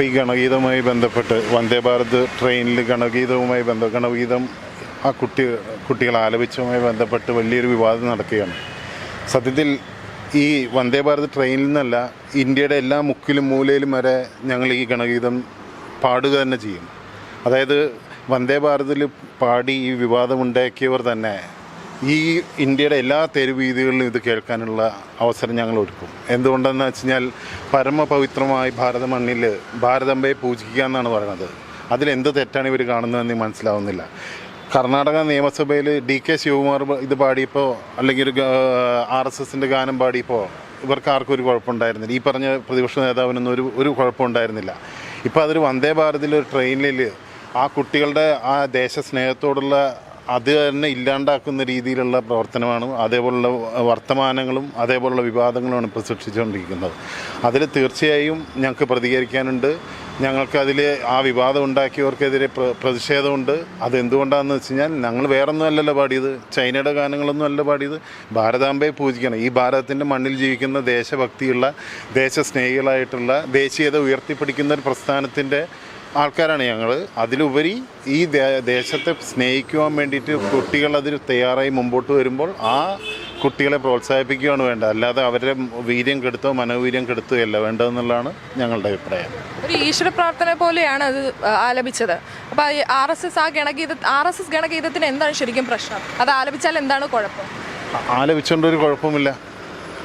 ഇപ്പോൾ ഈ ഗണഗീതവുമായി ബന്ധപ്പെട്ട് വന്ദേ ഭാരത് ട്രെയിനിൽ ഗണഗീതവുമായി ബന്ധ ഗണഗീതം ആ കുട്ടി കുട്ടികൾ ആലപിച്ചതുമായി ബന്ധപ്പെട്ട് വലിയൊരു വിവാദം നടക്കുകയാണ്. സത്യത്തിൽ ഈ വന്ദേ ഭാരത് ട്രെയിനിൽ നിന്നല്ല ഇന്ത്യയുടെ എല്ലാ മുക്കിലും മൂലയിലും വരെ ഞങ്ങൾ ഈ ഗണഗീതം പാടുക തന്നെ ചെയ്യും. അതായത് വന്ദേ ഭാരതിൽ പാടി ഈ വിവാദമുണ്ടാക്കിയവർ തന്നെ ഈ ഇന്ത്യയുടെ എല്ലാ തെരുവീതികളിലും ഇത് കേൾക്കാനുള്ള അവസരം ഞങ്ങൾ ഒരുക്കും. എന്തുകൊണ്ടെന്ന് വെച്ച് കഴിഞ്ഞാൽ പരമപവിത്രമായ ഭാരത മണ്ണിൽ ഭാരതമ്പയെ പൂജിക്കുക എന്നാണ് പറയുന്നത് അതിലെന്ത് തെറ്റാണ് ഇവർ കാണുന്നതെന്ന് മനസ്സിലാവുന്നില്ല. കർണാടക നിയമസഭയിൽ ഡി കെ ശിവകുമാർ ഇത് പാടിയപ്പോൾ അല്ലെങ്കിൽ ഒരു ആർ എസ് എസിന്റെ ഗാനം പാടിയപ്പോൾ ഇവർക്ക് ആർക്കും ഒരു കുഴപ്പമുണ്ടായിരുന്നില്ല. ഈ പറഞ്ഞ പ്രതിപക്ഷ നേതാവിനൊന്നും ഒരു ഒരു കുഴപ്പമുണ്ടായിരുന്നില്ല. ഇപ്പോൾ അതൊരു വന്ദേ ഭാരതിൽ ഒരു ട്രെയിനിൽ ആ കുട്ടികളുടെ ആ ദേശസ്നേഹത്തോടുള്ള അത് തന്നെ ഇല്ലാണ്ടാക്കുന്ന രീതിയിലുള്ള പ്രവർത്തനമാണ്. അതേപോലുള്ള വർത്തമാനങ്ങളും അതേപോലുള്ള വിവാദങ്ങളുമാണ് ഇപ്പോൾ സൃഷ്ടിച്ചുകൊണ്ടിരിക്കുന്നത്. അതിൽ തീർച്ചയായും ഞങ്ങൾക്ക് പ്രതികരിക്കാനുണ്ട്. ഞങ്ങൾക്കതിൽ ആ വിവാദം ഉണ്ടാക്കിയവർക്കെതിരെ പ്ര- പ്രതിഷേധമുണ്ട്. അതെന്തുകൊണ്ടാണെന്ന് വെച്ച് കഴിഞ്ഞാൽ ഞങ്ങൾ വേറൊന്നും അല്ലല്ലോ പാടിയത്. ചൈനയുടെ ഗാനങ്ങളൊന്നും അല്ല പാടിയത്. ഭാരതാംബയെ പൂജിക്കണം. ഈ ഭാരതത്തിന്റെ മണ്ണിൽ ജീവിക്കുന്ന ദേശഭക്തിയുള്ള ദേശസ്നേഹികളായിട്ടുള്ള ദേശീയത ഉയർത്തിപ്പിടിക്കുന്ന ഒരു പ്രസ്ഥാനത്തിന്റെ ആൾക്കാരാണ് ഞങ്ങൾ അതിലുപരി ഈ ദേശത്തെ സ്നേഹിക്കുവാൻ വേണ്ടിയിട്ട് കുട്ടികൾ അതിൽ തയ്യാറായി മുമ്പോട്ട് വരുമ്പോൾ ആ കുട്ടികളെ പ്രോത്സാഹിപ്പിക്കുകയാണ് വേണ്ടത്. അല്ലാതെ അവരുടെ വീര്യം കെടുത്തോ മനോവീര്യം കെടുത്തുകയോ അല്ല വേണ്ടതെന്നുള്ളതാണ് ഞങ്ങളുടെ അഭിപ്രായം. ഒരു ഈശ്വര പ്രാർത്ഥന പോലെയാണ് അത് ആലപിച്ചത്. അപ്പോൾ ആർ എസ് എസ് ആ ഗണഗീത ആർ എസ് എസ് ഗണഗീതത്തിന് എന്താണ് ശരിക്കും പ്രശ്നം? അത് ആലപിച്ചാൽ എന്താണ് കുഴപ്പം? ആലപിച്ചുകൊണ്ടൊരു ആലപിച്ചുകൊണ്ട് ഒരു കുഴപ്പമില്ല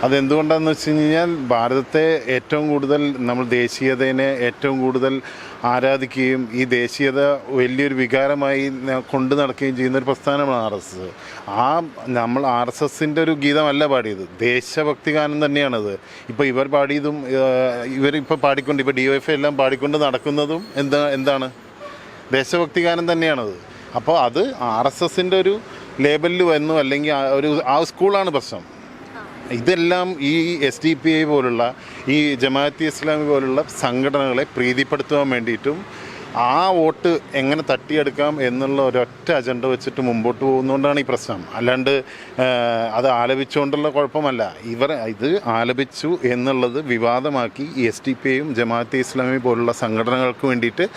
അതെന്തുകൊണ്ടാണെന്ന് വെച്ച് കഴിഞ്ഞാൽ ഭാരതത്തെ ഏറ്റവും കൂടുതൽ നമ്മൾ ദേശീയതയെ ഏറ്റവും കൂടുതൽ ആരാധിക്കുകയും ഈ ദേശീയത വലിയൊരു വികാരമായി കൊണ്ടു നടക്കുകയും ചെയ്യുന്ന ഒരു പ്രസ്ഥാനമാണ് ആർ എസ് എസ്. ആ നമ്മൾ ആർ എസ് എസിന്റെ ഒരു ഗീതമല്ല പാടിയത്. ദേശഭക്തി ഗാനം തന്നെയാണത്. ഇപ്പോൾ ഇവർ പാടിയതും ഇവരിപ്പോൾ പാടിക്കൊണ്ട് ഇപ്പോൾ ഡി എഫ് എല്ലാം പാടിക്കൊണ്ട് നടക്കുന്നതും എന്താ എന്താണ്? ദേശഭക്തി ഗാനം തന്നെയാണത്. അപ്പോൾ അത് ആർ എസ് എസിന്റെ ഒരു ലേബലിൽ വന്നു അല്ലെങ്കിൽ ഒരു ആ സ്കൂളാണ് പ്രശ്നം. ഇതെല്ലാം ഈ എസ് ഡി പി ഐ പോലുള്ള ഈ ജമാഅത്തി ഇസ്ലാമി പോലുള്ള സംഘടനകളെ പ്രീതിപ്പെടുത്തുവാൻ വേണ്ടിയിട്ടും ആ വോട്ട് എങ്ങനെ തട്ടിയെടുക്കാം എന്നുള്ള ഒരൊറ്റ അജണ്ട വെച്ചിട്ട് മുമ്പോട്ട് പോകുന്നതുകൊണ്ടാണ് ഈ പ്രശ്നം. അല്ലാണ്ട് അത് ആലപിച്ചുകൊണ്ടുള്ള കുഴപ്പമല്ല. ഇവർ ഇത് ആലപിച്ചു എന്നുള്ളത് വിവാദമാക്കി എസ് ഡി പി ഐയും ജമാഅത്തെ ഇസ്ലാമി പോലുള്ള സംഘടനകൾക്ക് വേണ്ടിയിട്ട്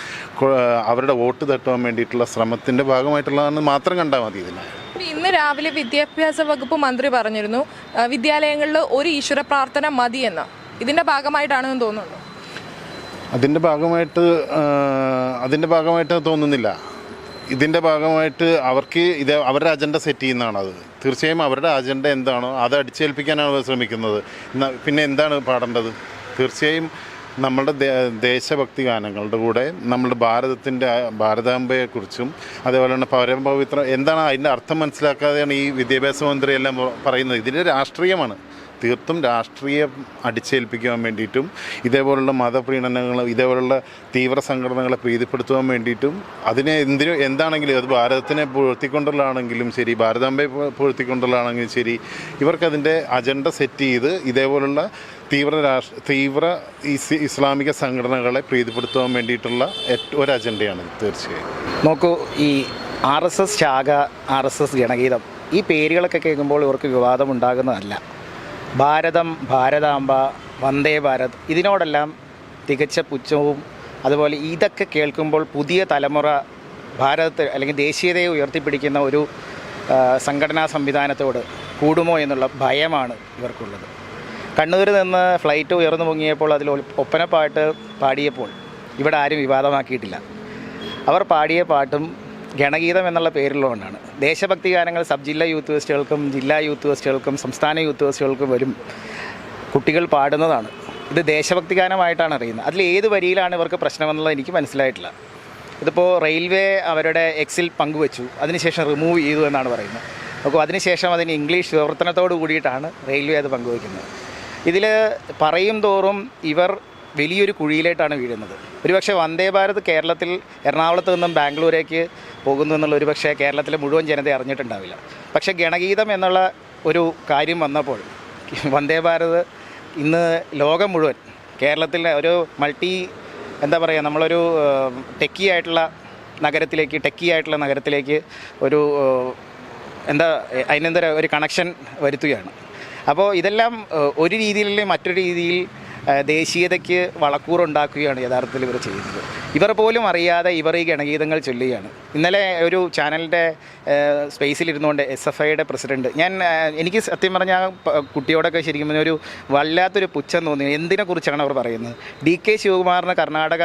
അവരുടെ വോട്ട് തട്ടുവാൻ വേണ്ടിയിട്ടുള്ള ശ്രമത്തിന്റെ ഭാഗമായിട്ടുള്ളതാണ് മാത്രം കണ്ടാൽ മതി ഇതിനെ. ഇന്ന് രാവിലെ വിദ്യാഭ്യാസ വകുപ്പ് മന്ത്രി പറഞ്ഞിരുന്നു വിദ്യാലയങ്ങളിൽ ഒരു ഈശ്വര പ്രാർത്ഥന മതിയെന്ന്. ഇതിന്റെ ഭാഗമായിട്ടാണെന്ന് തോന്നുന്നു അതിന്റെ ഭാഗമായിട്ട് അതിന്റെ ഭാഗമായിട്ട് തോന്നുന്നില്ല. ഇതിന്റെ ഭാഗമായിട്ട് അവർക്ക് ഇത് അവരുടെ അജണ്ട സെറ്റ് ചെയ്യുന്നതാണ് അത് തീർച്ചയായും അവരുടെ അജണ്ട എന്താണോ അത് അടിച്ചേൽപ്പിക്കാനാണ് ശ്രമിക്കുന്നത്. പിന്നെ എന്താണ് പാടേണ്ടത്? തീർച്ചയായും നമ്മളുടെ ദേ- ദേശഭക്തി ഗാനങ്ങളുടെ കൂടെ നമ്മുടെ ഭാരതത്തിന്റെ ഭാരതാംബയെക്കുറിച്ചും അതേപോലെ തന്നെ പരമപവിത്രം എന്താണ് അതിന്റെ അർത്ഥം മനസ്സിലാക്കാതെയാണ് ഈ വിദ്യാഭ്യാസ മന്ത്രിയെല്ലാം പറയുന്നത്? ഇതിന്റെ രാഷ്ട്രീയമാണ്. തീർത്തും രാഷ്ട്രീയം അടിച്ചേൽപ്പിക്കാൻ വേണ്ടിയിട്ടും ഇതേപോലുള്ള മതപ്രീണനങ്ങൾ ഇതേപോലുള്ള തീവ്ര സംഘടനകളെ പ്രീതിപ്പെടുത്തുവാൻ വേണ്ടിയിട്ടും അതിനെ എന്തിനു എന്താണെങ്കിലും അത് ഭാരതത്തിനെ പുഴ്ത്തിക്കൊണ്ടുള്ളതാണെങ്കിലും ശരി ഭാരതാംബയെ പുഴത്തിക്കൊണ്ടുള്ളതാണെങ്കിലും ശരി ഇവർക്കതിന്റെ അജണ്ട സെറ്റ് ചെയ്ത് ഇതേപോലുള്ള തീവ്ര രാഷ്ട്ര തീവ്ര ഇസ്ലാമിക സംഘടനകളെ പ്രീതിപ്പെടുത്തുവാൻ വേണ്ടിയിട്ടുള്ള ഒരു അജണ്ടയാണ് തീർച്ചയായും. നോക്കൂ ഈ ആർ എസ് എസ് ശാഖ ആർ എസ് എസ് ഗണഗീതം ഈ പേരുകളൊക്കെ കേൾക്കുമ്പോൾ ഇവർക്ക് വിവാദം ഉണ്ടാകുന്നതല്ല ഭാരതം ഭാരതാംബ വന്ദേ ഭാരത് ഇതിനോടെല്ലാം തികച്ച പുച്ഛവും അതുപോലെ ഇതൊക്കെ കേൾക്കുമ്പോൾ പുതിയ തലമുറ ഭാരതത്തെ അല്ലെങ്കിൽ ദേശീയതയെ ഉയർത്തിപ്പിടിക്കുന്ന ഒരു സംഘടനാ സംവിധാനത്തോട് കൂടുമോ എന്നുള്ള ഭയമാണ് ഇവർക്കുള്ളത്. കണ്ണൂരിൽ നിന്ന് ഫ്ലൈറ്റ് ഉയർന്നു പൊങ്ങിയപ്പോൾ അതിൽ ഒപ്പന ഒപ്പനപ്പാട്ട് പാടിയപ്പോൾ ഇവിടെ ആരും വിവാദമാക്കിയിട്ടില്ല. അവർ പാടിയ പാട്ടും ഗണഗീതം എന്നുള്ള പേരിലുള്ളതുകൊണ്ടാണ്. ദേശഭക്തി ഗാനങ്ങൾ സബ് ജില്ലാ യൂത്ത് ഫെസ്റ്റുകൾക്കും ജില്ലാ യൂത്ത് ഫെസ്റ്റുകൾക്കും സംസ്ഥാന യൂത്ത് ഫെസ്റ്റുകൾക്കും വരും. കുട്ടികൾ പാടുന്നതാണ്. ഇത് ദേശഭക്തി ഗാനമായിട്ടാണ് അറിയുന്നത്. അതിൽ ഏത് വരിയിലാണ് ഇവർക്ക് പ്രശ്നമെന്നുള്ളത് എനിക്ക് മനസ്സിലായിട്ടില്ല. ഇതിപ്പോൾ റെയിൽവേ അവരുടെ എക്സിൽ പങ്കുവച്ചു. അതിനുശേഷം റിമൂവ് ചെയ്തു എന്നാണ് പറയുന്നത്. അപ്പോൾ അതിനുശേഷം അതിന് ഇംഗ്ലീഷ് വിവർത്തനത്തോട് കൂടിയിട്ടാണ് റെയിൽവേ അത് പങ്കുവയ്ക്കുന്നത്. ഇതിൽ പറയും തോറും ഇവർ വലിയൊരു കുഴിയിലേട്ടാണ് വീഴുന്നത്. ഒരുപക്ഷെ വന്ദേ ഭാരത് കേരളത്തിൽ എറണാകുളത്ത് നിന്നും ബാംഗ്ലൂരേക്ക് പോകുന്നു എന്നുള്ള ഒരുപക്ഷെ കേരളത്തിലെ മുഴുവൻ ജനത അറിഞ്ഞിട്ടുണ്ടാവില്ല. പക്ഷേ ഗണഗീതം എന്നുള്ള ഒരു കാര്യം വന്നപ്പോൾ വന്ദേ ഭാരത് ഇന്ന് ലോകം മുഴുവൻ കേരളത്തിലെ ഒരു മൾട്ടി എന്താ പറയുക നമ്മളൊരു ടെക്കി ആയിട്ടുള്ള നഗരത്തിലേക്ക് ടെക്കി ആയിട്ടുള്ള നഗരത്തിലേക്ക് ഒരു എന്താ അതിനെന്തര ഒരു കണക്ഷൻ വരുത്തുകയാണ്. അപ്പോൾ ഇതെല്ലാം ഒരു രീതിയിലല്ലേ മറ്റൊരു രീതിയിൽ ദേശീയതയ്ക്ക് വളക്കൂറുണ്ടാക്കുകയാണ് യഥാർത്ഥത്തിൽ ഇവർ ചെയ്യുന്നത്. ഇവർ പോലും അറിയാതെ ഇവർ ഈ ഗണഗീതങ്ങൾ ചൊല്ലുകയാണ്. ഇന്നലെ ഒരു ചാനലിന്റെ സ്പേസിലിരുന്നുകൊണ്ട് എസ് എഫ് ഐയുടെ പ്രസിഡന്റ് ഞാൻ എനിക്ക് സത്യം പറഞ്ഞാൽ കുട്ടിയോടൊക്കെ ശരിക്കും ഒരു വല്ലാത്തൊരു പുച്ഛം തോന്നി എന്തിനെക്കുറിച്ചാണ് അവർ പറയുന്നത്? ഡി കെ ശിവകുമാറിന് കർണാടക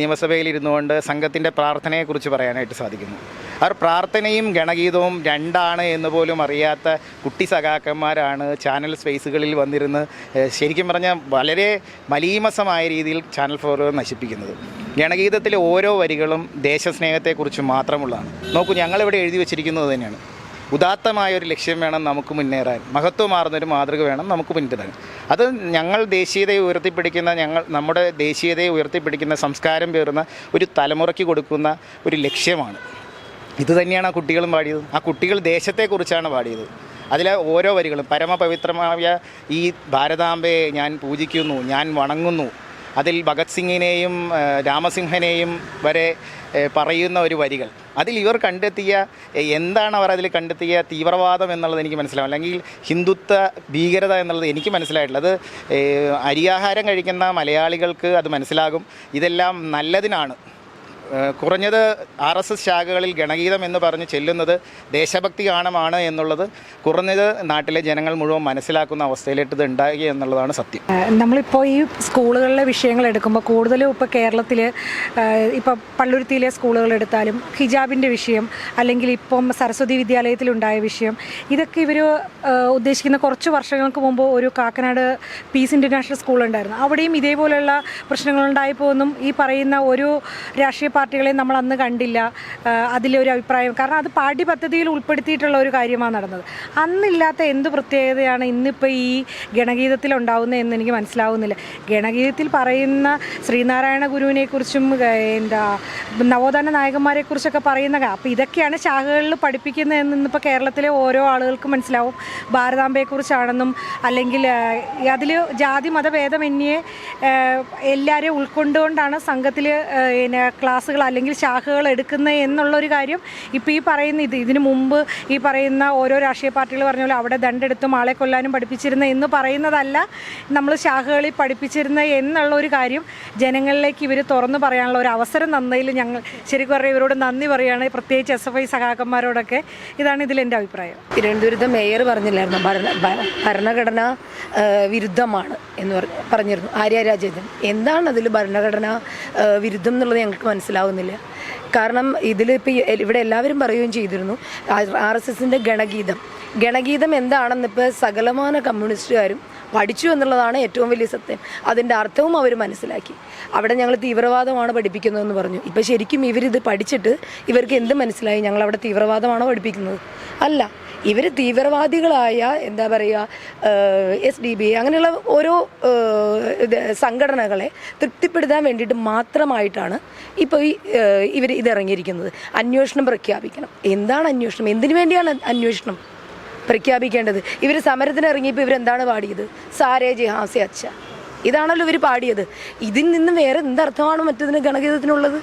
നിയമസഭയിൽ ഇരുന്നുകൊണ്ട് സംഘത്തിന്റെ പ്രാർത്ഥനയെക്കുറിച്ച് പറയാനായിട്ട് സാധിക്കുന്നു. അവർ പ്രാർത്ഥനയും ഗണഗീതവും രണ്ടാണ് എന്ന് പോലും അറിയാത്ത കുട്ടി സഖാക്കന്മാരാണ് ചാനൽ സ്പേസുകളിൽ വന്നിരുന്ന് ശരിക്കും പറഞ്ഞാൽ വളരെ മലീമസമായ രീതിയിൽ ചാനൽ ഫോർ നശിപ്പിക്കുന്നത്. ഗണഗീതത്തിലെ ഓരോ വരികളും ദേശസ്നേഹത്തെക്കുറിച്ച് മാത്രമുള്ളതാണ്. നോക്കൂ ഞങ്ങളിവിടെ എഴുതി വെച്ചിരിക്കുന്നത് തന്നെയാണ്. ഉദാത്തമായ ഒരു ലക്ഷ്യം വേണം നമുക്ക് മുന്നേറാൻ. മഹത്വമാർന്നൊരു മാതൃക വേണം നമുക്ക് പിന്തുടരാൻ. അത് ഞങ്ങൾ ദേശീയതയെ ഉയർത്തിപ്പിടിക്കുന്ന ഞങ്ങൾ നമ്മുടെ ദേശീയതയെ ഉയർത്തിപ്പിടിക്കുന്ന സംസ്കാരം പേറുന്ന ഒരു തലമുറയ്ക്ക് കൊടുക്കുന്ന ഒരു ലക്ഷ്യമാണ്. ഇത് തന്നെയാണ് ആ കുട്ടികളും പാടിയത്. ആ കുട്ടികൾ ദേശത്തെക്കുറിച്ചാണ് പാടിയത്. അതിലെ ഓരോ വരികളും പരമപവിത്രമായ ഈ ഭാരതാംബയെ ഞാൻ പൂജിക്കുന്നു ഞാൻ വണങ്ങുന്നു. അതിൽ ഭഗത് സിംഗിനെയും രാമസിംഹനെയും വരെ പറയുന്ന ഒരു വരികൾ. അതിൽ ഇവർ കണ്ടെത്തിയ എന്താണ് അവർ അതിൽ കണ്ടെത്തിയ തീവ്രവാദം എന്നുള്ളത് എനിക്ക് മനസ്സിലാവും. അല്ലെങ്കിൽ ഹിന്ദുത്വ ഭീകരത എന്നുള്ളത് എനിക്ക് മനസ്സിലായിട്ടുള്ളത് അരിയാഹാരം കഴിക്കുന്ന മലയാളികൾക്ക് അത് മനസ്സിലാകും. ഇതെല്ലാം നല്ലതിനാണ്. കുറഞ്ഞത് ആർ എസ് എസ് ശാഖകളിൽ ഗണഗീതം എന്ന് പറഞ്ഞ് ചെല്ലുന്നത് ദേശഭക്തി ഗാനമാണ് എന്നുള്ളത് കുറഞ്ഞത് നാട്ടിലെ ജനങ്ങൾ മുഴുവൻ മനസ്സിലാക്കുന്ന അവസ്ഥയിലേക്ക് ഇത് ഉണ്ടായി എന്നുള്ളതാണ് സത്യം. നമ്മളിപ്പോൾ ഈ സ്കൂളുകളിലെ വിഷയങ്ങൾ എടുക്കുമ്പോൾ കൂടുതലും ഇപ്പോൾ കേരളത്തിൽ ഇപ്പോൾ പള്ളുരുത്തിയിലെ സ്കൂളുകൾ എടുത്താലും ഹിജാബിന്റെ വിഷയം അല്ലെങ്കിൽ ഇപ്പം സരസ്വതി വിദ്യാലയത്തിലുണ്ടായ വിഷയം ഇതൊക്കെ ഇവർ ഉദ്ദേശിക്കുന്ന കുറച്ച് വർഷങ്ങൾക്ക് മുമ്പ് ഒരു കാക്കനാട് പീസ് ഇന്റർനാഷണൽ സ്കൂൾ ഉണ്ടായിരുന്നു അവിടെയും ഇതേപോലെയുള്ള പ്രശ്നങ്ങളുണ്ടായപ്പോഴൊന്നും ഈ പറയുന്ന ഒരു രാഷ്ട്രീയ പാർട്ടികളെ നമ്മൾ അന്ന് കണ്ടില്ല അതിലെ അതിലൊരു അഭിപ്രായം. കാരണം അത് പാഠ്യപദ്ധതിയിൽ ഉൾപ്പെടുത്തിയിട്ടുള്ള ഒരു കാര്യമാണ് നടന്നത്. അന്നില്ലാത്ത എന്ത് പ്രത്യേകതയാണ് ഇന്നിപ്പോൾ ഈ ഗണഗീതത്തിൽ ഉണ്ടാവുന്നത് എന്ന് എനിക്ക് മനസ്സിലാവുന്നില്ല. ഗണഗീതത്തിൽ പറയുന്ന ശ്രീനാരായണ ഗുരുവിനെക്കുറിച്ചും എന്താ നവോത്ഥാന നായകന്മാരെ കുറിച്ചൊക്കെ പറയുന്ന അപ്പോൾ ഇതൊക്കെയാണ് ശാഖകളിൽ പഠിപ്പിക്കുന്നതെന്ന് ഇന്നിപ്പോൾ കേരളത്തിലെ ഓരോ ആളുകൾക്കും മനസ്സിലാവും. ഭാരതാംബയെക്കുറിച്ചാണെന്നും അല്ലെങ്കിൽ അതിൽ ജാതി മതഭേദമന്യേ എല്ലാവരെയും ഉൾക്കൊണ്ടുകൊണ്ടാണ് സംഘത്തിൽ പിന്നെ ക്ലാസ്സുകൾ അല്ലെങ്കിൽ ശാഖകൾ എടുക്കുന്നത് എന്നുള്ളൊരു കാര്യം ഇപ്പോൾ ഈ പറയുന്ന ഇത് ഇതിനു മുമ്പ് ഈ പറയുന്ന ഓരോ രാഷ്ട്രീയ പാർട്ടികൾ പറഞ്ഞ പോലെ അവിടെ ദണ്ടെടുത്തും ആളെ കൊല്ലാനും പഠിപ്പിച്ചിരുന്ന എന്ന് പറയുന്നതല്ല നമ്മൾ ശാഖകളിൽ പഠിപ്പിച്ചിരുന്ന എന്നുള്ള ഒരു കാര്യം ജനങ്ങളിലേക്ക് ഇവർ തുറന്നു പറയാനുള്ള ഒരു അവസരം തന്നതിൽ ഞങ്ങൾ ശരിക്കും പറയുക ഇവരോട് നന്ദി പറയുകയാണ് പ്രത്യേകിച്ച് എസ് എഫ് ഐ സഖാക്കന്മാരോടൊക്കെ. ഇതാണ് ഇതിൽ എന്റെ അഭിപ്രായം. തിരുവനന്തപുരത്ത് മേയർ പറഞ്ഞില്ലായിരുന്നു? ഭരണ ഭരണഘടന വിരുദ്ധമാണ് എന്ന് പറഞ്ഞിരുന്നു. ആര്യ രാജേന്ദ്രൻ. എന്താണ് അതിൽ ഭരണഘടന വിരുദ്ധം എന്നുള്ളത് ഞങ്ങൾക്ക് മനസ്സിലാവുന്നില്ല കാരണം ഇതിൽ ഇപ്പോൾ ഇവിടെ എല്ലാവരും പറയുകയും ചെയ്തിരുന്നു ആർ എസ് എസിന്റെ ഗണഗീതം. ഗണഗീതം എന്താണെന്ന് ഇപ്പോൾ സകലമാന കമ്മ്യൂണിസ്റ്റുകാരും പഠിച്ചു എന്നുള്ളതാണ് ഏറ്റവും വലിയ സത്യം. അതിന്റെ അർത്ഥവും അവർ മനസ്സിലാക്കി. അവിടെ ഞങ്ങൾ തീവ്രവാദമാണ് പഠിപ്പിക്കുന്നതെന്ന് പറഞ്ഞു. ഇപ്പം ശരിക്കും ഇവരിത് പഠിച്ചിട്ട് ഇവർക്ക് എന്ത് മനസ്സിലായി? ഞങ്ങൾ അവിടെ തീവ്രവാദമാണോ പഠിപ്പിക്കുന്നത്? അല്ല. ഇവർ തീവ്രവാദികളായ എന്താ പറയുക എസ് ഡി ബി അങ്ങനെയുള്ള ഓരോ സംഘടനകളെ തൃപ്തിപ്പെടുത്താൻ വേണ്ടിയിട്ട് മാത്രമായിട്ടാണ് ഇപ്പോൾ ഈ ഇവർ ഇതിറങ്ങിയിരിക്കുന്നത്. അന്വേഷണം പ്രഖ്യാപിക്കണം. എന്താണ് അന്വേഷണം? എന്തിനു വേണ്ടിയാണ് അന്വേഷണം പ്രഖ്യാപിക്കേണ്ടത്? ഇവർ സമരത്തിന് ഇറങ്ങിയപ്പോൾ ഇവരെന്താണ് പാടിയത്? സാരേ ജിഹാസെ അച്ഛ. ഇതാണല്ലോ ഇവർ പാടിയത്. ഇതിൽ നിന്ന് വേറെ എന്തർത്ഥമാണ് മറ്റതിന് ഗണഗീതത്തിനുള്ളത്?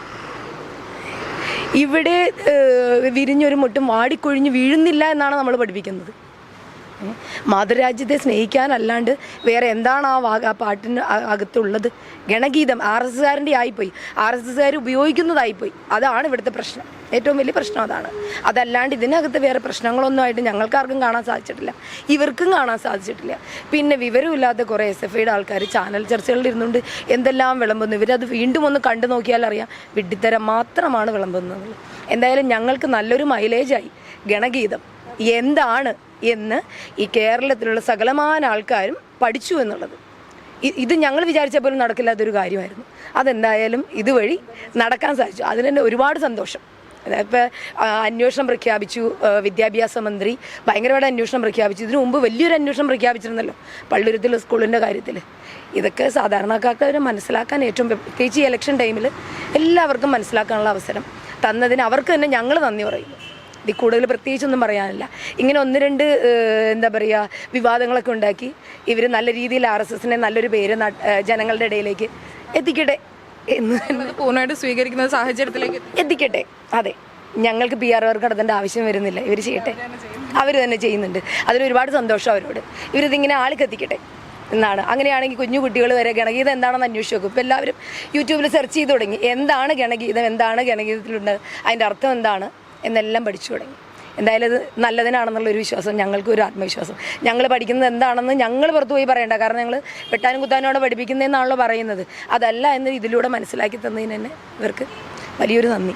ഇവിടെ വിരിഞ്ഞൊരു മുട്ടും വാടിക്കൊഴിഞ്ഞ് വീഴുന്നില്ല എന്നാണ് നമ്മൾ പഠിപ്പിക്കുന്നത്? മാതൃരാജ്യത്തെ സ്നേഹിക്കാനല്ലാണ്ട് വേറെ എന്താണ് ആ വാ ആ പാട്ടിന് അകത്തുള്ളത്? ഗണഗീതം ആർ എസ് എസ്സുകാരന്റെ ആയിപ്പോയി. ആർ എസ് എസ്സുകാർ ഉപയോഗിക്കുന്നതായിപ്പോയി. അതാണ് ഇവിടുത്തെ പ്രശ്നം. ഏറ്റവും വലിയ പ്രശ്നം അതാണ്. അതല്ലാണ്ട് ഇതിനകത്ത് വേറെ പ്രശ്നങ്ങളൊന്നും ആയിട്ട് ഞങ്ങൾക്കാർക്കും കാണാൻ സാധിച്ചിട്ടില്ല. ഇവർക്കും കാണാൻ സാധിച്ചിട്ടില്ല. പിന്നെ വിവരമില്ലാത്ത കുറേ എസ് എഫ് ഐയുടെ ആൾക്കാർ ചാനൽ ചർച്ചകളിൽ ഇരുന്നുകൊണ്ട് എന്തെല്ലാം വിളമ്പുന്നു? ഇവരത് വീണ്ടും ഒന്ന് കണ്ടു നോക്കിയാൽ അറിയാം. മാത്രമാണ് വിളമ്പുന്നത്. എന്തായാലും ഞങ്ങൾക്ക് നല്ലൊരു മൈലേജായി ഗണഗീതം. എന്താണ് എന്ന് ഈ കേരളത്തിലുള്ള സകലമാന ആൾക്കാരും പഠിച്ചു എന്നുള്ളത്. ഇത് ഞങ്ങൾ വിചാരിച്ച പോലും നടക്കില്ലാത്തൊരു കാര്യമായിരുന്നു. അതെന്തായാലും ഇതുവഴി നടക്കാൻ സാധിച്ചു. തന്നെ ഒരുപാട് സന്തോഷം. ഇപ്പോൾ അന്വേഷണം പ്രഖ്യാപിച്ചു വിദ്യാഭ്യാസ മന്ത്രി ഭയങ്കരമായിട്ട് അന്വേഷണം പ്രഖ്യാപിച്ചു. ഇതിനു മുമ്പ് വലിയൊരു അന്വേഷണം പ്രഖ്യാപിച്ചിരുന്നല്ലോ പള്ളുരുത്തിൽ സ്കൂളിന്റെ കാര്യത്തിൽ ഇതൊക്കെ സാധാരണക്കാർക്ക് മനസ്സിലാക്കാൻ ഏറ്റവും പ്രത്യേകിച്ച് ഈ ഇലക്ഷൻ ടൈമിൽ എല്ലാവർക്കും മനസ്സിലാക്കാനുള്ള അവസരം തന്നതിന് അവർക്ക് തന്നെ ഞങ്ങൾ നന്ദി പറയുന്നു. ഇതിൽ കൂടുതൽ പ്രത്യേകിച്ചൊന്നും പറയാനില്ല. ഇങ്ങനെ ഒന്ന് രണ്ട് എന്താ പറയുക വിവാദങ്ങളൊക്കെ ഉണ്ടാക്കി ഇവർ നല്ല രീതിയിൽ ആർ എസ് എസിനെ നല്ലൊരു പേര് ജനങ്ങളുടെ ഇടയിലേക്ക് എത്തിക്കട്ടെ എന്ന് പൂർണമായിട്ട് സ്വീകരിക്കുന്ന സാഹചര്യത്തിലേക്ക് എത്തി. എത്തിക്കട്ടെ. അതെ. ഞങ്ങൾക്ക് പി ആർ വർക്ക് നടത്തേണ്ട ആവശ്യം വരുന്നില്ല. ഇവർ ചെയ്യട്ടെ. അവർ തന്നെ ചെയ്യുന്നുണ്ട്. അതിൽ ഒരുപാട് സന്തോഷം അവരോട്. ഇവരിതിങ്ങനെ ആൾക്ക് എത്തിക്കട്ടെ എന്നാണ്. അങ്ങനെയാണെങ്കിൽ കുഞ്ഞു കുട്ടികൾ വരെ ഗണഗീതം എന്താണെന്ന് അന്വേഷിച്ച് നോക്കും. ഇപ്പോൾ എല്ലാവരും യൂട്യൂബിൽ സെർച്ച് ചെയ്ത് തുടങ്ങി. എന്താണ് ഗണഗീതം എന്താണ് ഗണഗീതത്തിലുണ്ട് അതിന്റെ അർത്ഥം എന്താണ്? എന്നെല്ലാം പഠിച്ചു തുടങ്ങി. എന്തായാലും അത് നല്ലതിനാണെന്നുള്ളൊരു വിശ്വാസം ഞങ്ങൾക്ക് ഒരു ആത്മവിശ്വാസം. ഞങ്ങൾ പഠിക്കുന്നത് എന്താണെന്ന് ഞങ്ങൾ പുറത്തു പോയി പറയണ്ട. കാരണം ഞങ്ങൾ വെട്ടാനും കുത്താനോടെ പഠിപ്പിക്കുന്നതെന്നാണല്ലോ പറയുന്നത്. അതല്ല എന്ന് ഇതിലൂടെ മനസ്സിലാക്കി തന്നതിന് തന്നെ ഇവർക്ക് വലിയൊരു നന്ദി.